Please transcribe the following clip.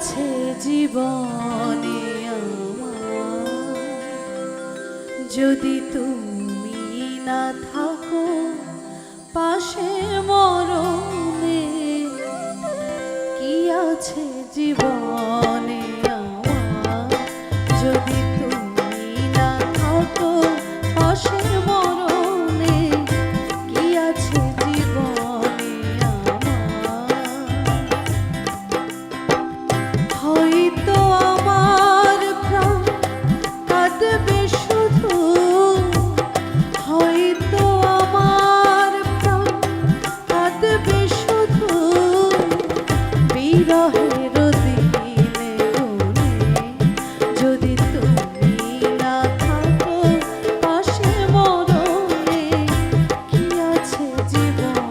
আছে জীবনে যদি তুমি না থাকো পাশে মরণে, কি আছে জীবনে আমার? যদি তুমি না থাকো পাশে Bye.